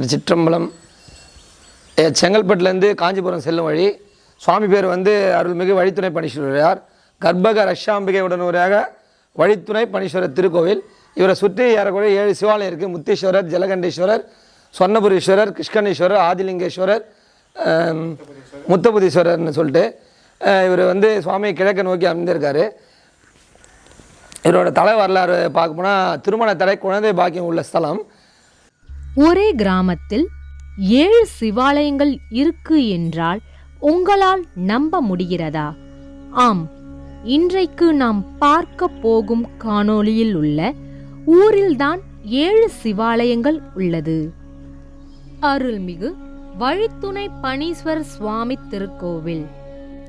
திருச்சிற்றம்பலம். செங்கல்பட்டுலேருந்து காஞ்சிபுரம் செல்லும் வழி. சுவாமி பேர் வந்து அருள்மிகு வழித்துணை பணீஸ்வரர் கர்ப்பக ரஷாம்பிகை உடனூராக வழித்துணை பணீஸ்வரர் திருக்கோவில். இவரை சுற்றி ஏறக்குறைய ஏழு சிவாலயம் இருக்குது முத்தீஸ்வரர் ஜலகண்டேஸ்வரர் சொன்னபுரீஸ்வரர் கிருஷ்ணனீஸ்வரர் ஆதிலிங்கேஸ்வரர் முத்தபுதீஸ்வரர்னு சொல்லிட்டு இவர் வந்து சுவாமி கிழக்க நோக்கி அமைந்திருக்காரு. இவரோட தலை வரலாறு பார்க்க போனால் திருமண தடை குழந்தை பாக்கியம் உள்ள ஸ்தலம். ஒரே கிராமத்தில் ஏழு சிவாலயங்கள் இருக்கு என்றால் உங்களால் நம்ப முடிகிறதா? ஆம் இன்றைக்கு நாம் பார்க்க போகும் காணொளியில் உள்ள ஊரில்தான் ஏழு சிவாலயங்கள் உள்ளது. அருள்மிகு வழித்துணை பணீஸ்வர சுவாமி திருக்கோவில்.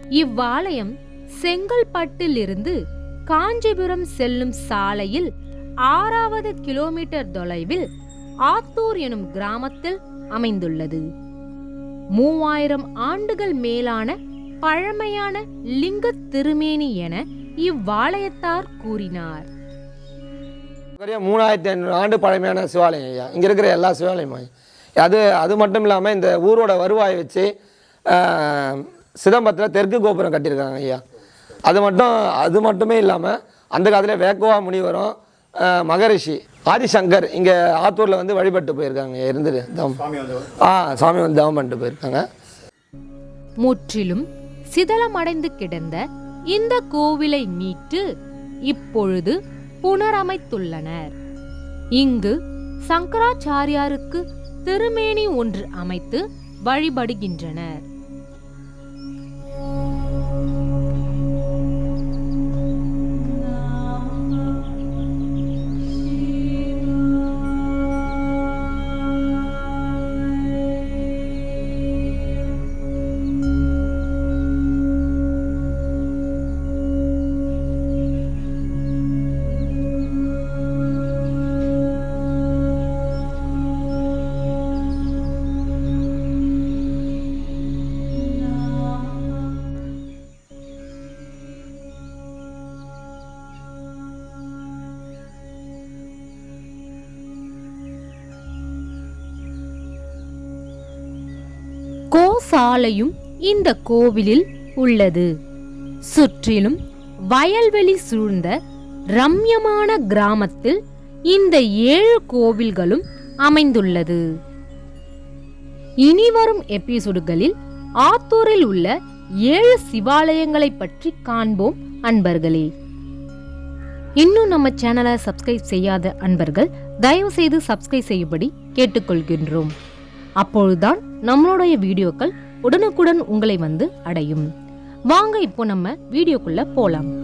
இவ்வாலயம் செங்கல்பட்டிலிருந்து காஞ்சிபுரம் செல்லும் சாலையில் ஆறாவது கிலோமீட்டர் தொலைவில் ஆத்தூர் எனும் கிராமத்தில் அமைந்துள்ளது. மூவாயிரம் ஆண்டுகள் மேலான பழமையான லிங்க திருமேனி என இவ்வாலயத்தார் கூறினார். மூணாயிரத்தி ஐநூறு ஆண்டு பழமையான சிவாலயம் ஐயா. இங்கே இருக்கிற எல்லா சிவாலயமும் அது அது மட்டும் இல்லாமல் இந்த ஊரோட வருவாயை வச்சு சிதம்பரத்தில் தெற்கு கோபுரம் கட்டியிருக்காங்க ஐயா. அது மட்டும் அது மட்டுமே இல்லாமல் அந்த காலத்தில் வேக்குவா முனிவரும் மகரிஷி ஆதிசங்கர் இங்கே ஆத்தூரில் வந்து வழிபட்டு போயிருக்காங்க இருந்துட்டு தவம் ஆ சாமி வந்து தவம் பண்ணிட்டு போயிருக்காங்க. முற்றிலும் சிதலமடைந்து கிடந்த இந்த கோவிலை மீட்டு இப்பொழுது புனரமைத்துள்ளனர். இங்கு சங்கராச்சாரியாருக்கு திருமேனி ஒன்று அமைத்து வழிபடுகின்றனர். சாலையும் இந்த கோவிலில் உள்ளது. சுற்றிலும் வயல்வெளி சூழ்ந்த ரம்யமான கிராமத்தில் இந்த ஏழு கோவில்களும் அமைந்துள்ளது. இனி வரும் எபிசோடுகளில் ஆத்தூரில் உள்ள ஏழு சிவாலயங்களை பற்றி காண்போம் அன்பர்களே. இன்னும் நம்ம சேனலை சப்ஸ்கிரைப் செய்யாத அன்பர்கள் தயவு செய்து சப்ஸ்கிரைப் செய்யும்படி கேட்டுக்கொள்கின்றோம். அப்பொழுதுதான் நம்மளுடைய வீடியோக்கள் உடனுக்குடன் உங்களை வந்து அடையும். வாங்க இப்போ நம்ம வீடியோக்குள்ள போலாம்.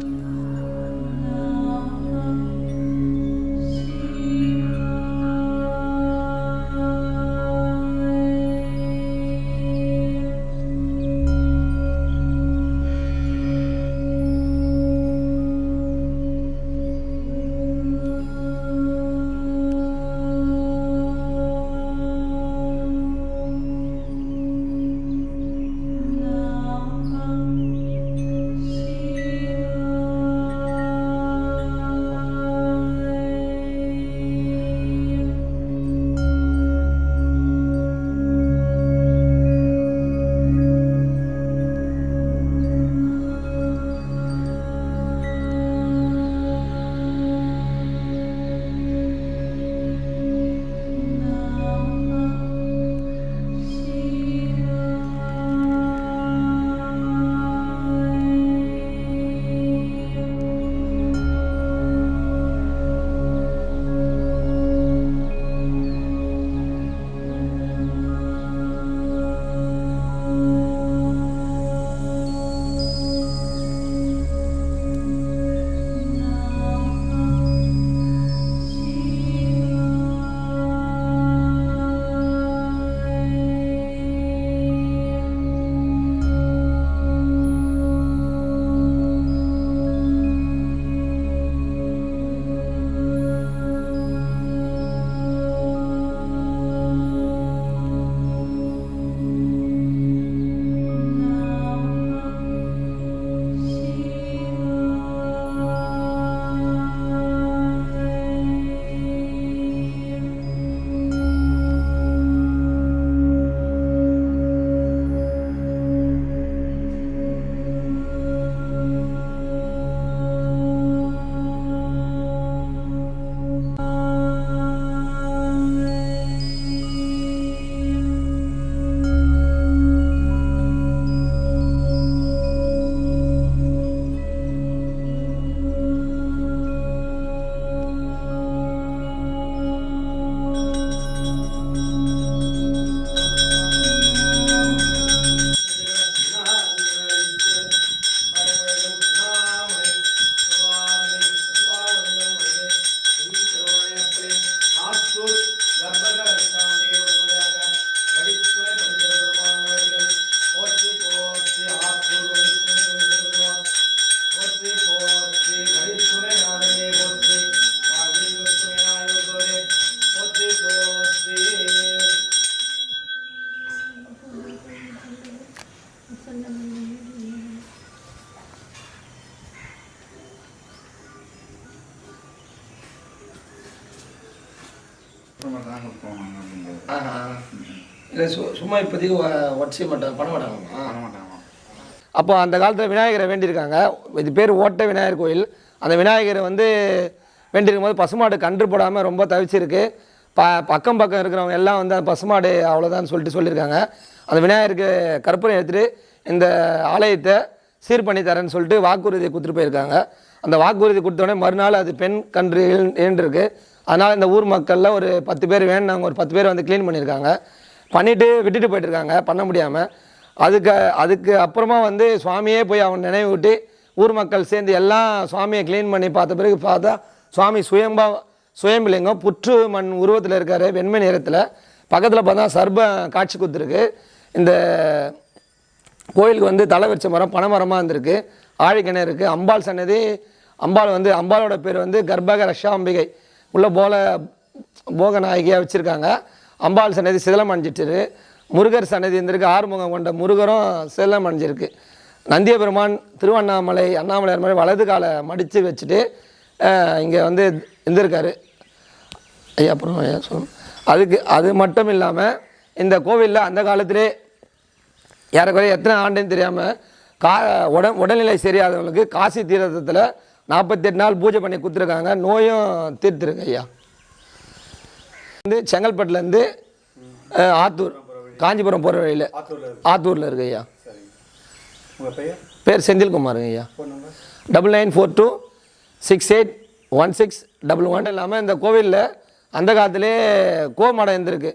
Vamos dar no pão இல்லை சு சும்மா இப்போதைக்கு ஒட்சி மாட்டாங்க. பண்ண மாட்டாங்க அப்போ அந்த காலத்தில் விநாயகரை வேண்டியிருக்காங்க. இது பேர் ஓட்ட விநாயகர் கோயில். அந்த விநாயகரை வந்து வேண்டியிருக்கும் போது பசுமாடு கன்று போடாமல் ரொம்ப தவிச்சிருக்கு. ப பக்கம் பக்கம் இருக்கிறவங்க எல்லாம் வந்து அந்த பசுமாடு அவ்வளோதான் சொல்லிட்டு சொல்லியிருக்காங்க. அந்த விநாயகருக்கு கற்பூரம் எடுத்துகிட்டு இந்த ஆலயத்தை சீர் பண்ணி தரேன்னு சொல்லிட்டு வாக்குறுதி கொடுத்துட்டு போயிருக்காங்க. அந்த வாக்குறுதி கொடுத்தோடனே மறுநாள் அது பெண் கன்று ஏண்டிருக்கு அதனால் இந்த ஊர் மக்களில் ஒரு பத்து பேர் வேணுனாங்க ஒரு பத்து பேர் வந்து க்ளீன் பண்ணியிருக்காங்க பண்ணிவிட்டு விட்டுட்டு போயிட்டுருக்காங்க பண்ண முடியாமல் அதுக்கு அதுக்கு அப்புறமா வந்து சுவாமியே போய் அவன் நினைவூட்டி ஊர் மக்கள் சேர்ந்து எல்லாம் சுவாமியை க்ளீன் பண்ணி பார்த்த பிறகு பார்த்தா சுவாமி சுயம்பா சுயம்பிலிங்கம் புற்று மண் உருவத்தில் இருக்கார் வெண்மை நிறத்தில். பக்கத்தில் பார்த்தா சர்பம் காட்சி கொடுத்துருக்கு. இந்த கோயிலுக்கு வந்து தலை வச்ச மரம் பனைமரமாக இருந்திருக்கு. ஆழிக்கிணறு இருக்குது அம்பாள் சன்னதி அம்பாள் வந்து அம்பாளோட பேர் வந்து கர்ப்பக ரஷாம்பிகை உள்ள போல போக நாயகியாக வச்சுருக்காங்க. அம்பாள் சன்னதி சிதலம் அணிஞ்சிட்டு முருகர் சன்னதி இருந்திருக்கு ஆறுமுகம் கொண்ட முருகரும் சிதலம் அணிஞ்சிருக்கு. நந்திய பெருமான் திருவண்ணாமலை அண்ணாமலையார் மாதிரி வலது காலை மடித்து வச்சுட்டு இங்கே வந்து இருந்திருக்காரு. ஐயா அப்புறம் ஐயா சொல்லணும் அதுக்கு அது மட்டும் இல்லாமல் இந்த கோவிலில் அந்த காலத்திலே ஏறக்குறைய எத்தனை ஆண்டுன்னு தெரியாமல் கா உட உடல்நிலை சரியாதவங்களுக்கு காசி தீர்த்தத்தில் நாற்பத்தெட்டு நாள் பூஜை பண்ணி கொடுத்துருக்காங்க. நோயும் தீர்த்துருக்கு ஐயா. வந்து செங்கல்பட்டுலேருந்து ஆத்தூர் காஞ்சிபுரம் போகிற வழியில் ஆத்தூரில் இருக்கு. ஐயா. பேர் செந்தில்குமாருங்க ஐயா. Double nine four two six eight one six double one இல்லாமல் இந்த கோவிலில் அந்த காலத்திலே கோமடம் இருந்திருக்கு.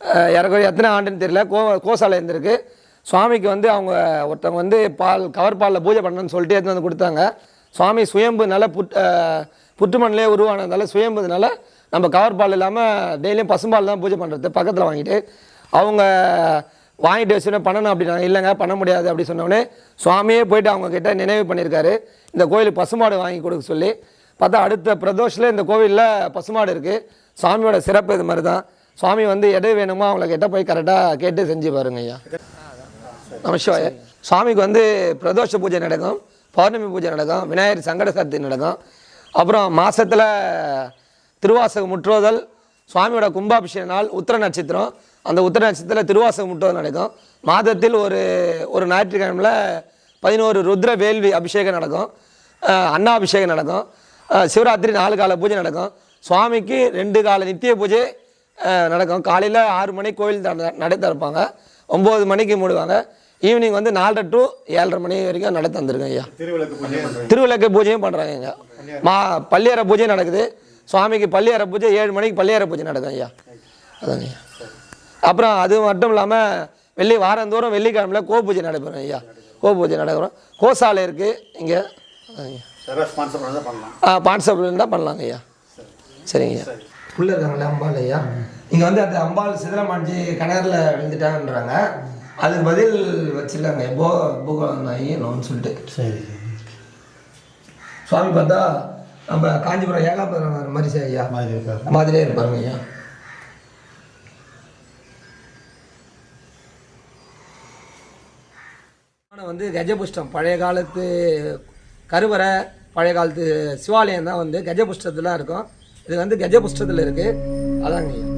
அஹ் ஏறக்குறைய எத்தனை ஆண்டுன்னு தெரியல. கோ கோசாலை இருந்திருக்கு. சுவாமிக்கு வந்து அவங்க ஒருத்தவங்க வந்து பால் கவர் பாலில் பூஜை பண்ணணும்னு சொல்லிட்டு எடுத்துன்னு வந்து கொடுத்தாங்க. சுவாமி சுயம்புனால புட் புற்றுமண்ணிலே உருவானதுனால சுயம்புனால நம்ம கவர் பால் இல்லாமல் டெய்லியும் பசும்பால் தான் பூஜை பண்ணுறது பக்கத்தில் வாங்கிட்டு அவங்க வாங்கிட்டு வச்சுட்டு பண்ணணும் அப்படின்னாங்க. இல்லைங்க பண்ண முடியாது அப்படி சொன்னோடனே சுவாமியே போயிட்டு அவங்க கிட்ட நினைவு பண்ணியிருக்காரு. இந்த கோயிலுக்கு பசுமாடு வாங்கி கொடுக்க சொல்லி. பார்த்தா அடுத்த பிரதோஷத்தில் இந்த கோவிலில் பசுமாடு இருக்குது சுவாமியோட சிறப்பு இது மாதிரி தான். சுவாமி வந்து எது வேணுமோ அவங்கள கிட்ட போய் கரெக்டாக கேட்டு செஞ்சு பாருங்க ஐயா. நமசிவாய சுவாமிக்கு வந்து பிரதோஷ பூஜை நடக்கும். பௌர்ணமி பூஜை நடக்கும் விநாயகர் சங்கட சதுர்த்தி நடக்கும். அப்புறம் மாதத்தில் திருவாசகம் முற்றுவதல் சுவாமியோட கும்பாபிஷேக நாள் உத்திர நட்சத்திரம். அந்த உத்திர நட்சத்திரத்தில் திருவாசகம் முற்றுவதல் நடக்கும். மாதத்தில் ஒரு ஒரு ஞாயிற்றுக்கிழமையில் பதினோரு ருத்ர வேள்வி அபிஷேகம் நடக்கும். அண்ணா அபிஷேகம் நடக்கும். சிவராத்திரி நாலு கால பூஜை நடக்கும். சுவாமிக்கு ரெண்டு கால நித்திய பூஜை நடக்கும். காலையில் ஆறு மணிக்கு கோயில் நட- நடை திறப்பாங்க. ஒம்பது மணிக்கு மூடுவாங்க. ஈவினிங் வந்து நாலரை டு ஏழரை மணி வரைக்கும் நடை தந்துருக்கேன் ஐயா. திருவிளக்கு பூஜையும் பண்ணுறாங்க இங்க மா பள்ளியற பூஜை நடக்குது. சுவாமிக்கு பள்ளியற பூஜை ஏழு மணிக்கு பள்ளியற பூஜை நடக்கும் ஐயா. அதாங்க ஐயா. அப்புறம் அது மட்டும் இல்லாமல் வெள்ளி வாரந்தோறும் வெள்ளிக்கிழமையில் கோ பூஜை நடைபெறும் ஐயா. கோ பூஜை நடைபெறும். கோசாலை இருக்குது இங்கே. ஐயா. ஆ பாட்ஸ்அப் இருந்தால் பண்ணலாங்க ஐயா. சரிங்க ஐயா. உள்ளே இருக்காங்களே அம்பாள் ஐயா. இங்கே வந்து அந்த அம்பாள் சிதறமாஞ்சி கிணறுல விழுந்துட்டாங்கன்றாங்க. அதுக்கு பதில் வச்சிடலாங்க போ பூகோநாயி நோன்னு சொல்லிட்டு. சரி சுவாமி பார்த்தா நம்ம காஞ்சிபுரம் ஏகாபுரம் மாதிரி சரி ஐயா. மாதிரியே இருப்பாருங்க ஐயா. வந்து கஜபுஷ்டம். பழைய காலத்து கருவறை பழைய காலத்து சிவாலயம் தான் வந்து கஜபுஷ்டத்துல இருக்கும். இது வந்து கஜபுஷ்டத்தில் இருக்குது அதாங்க ஐயா.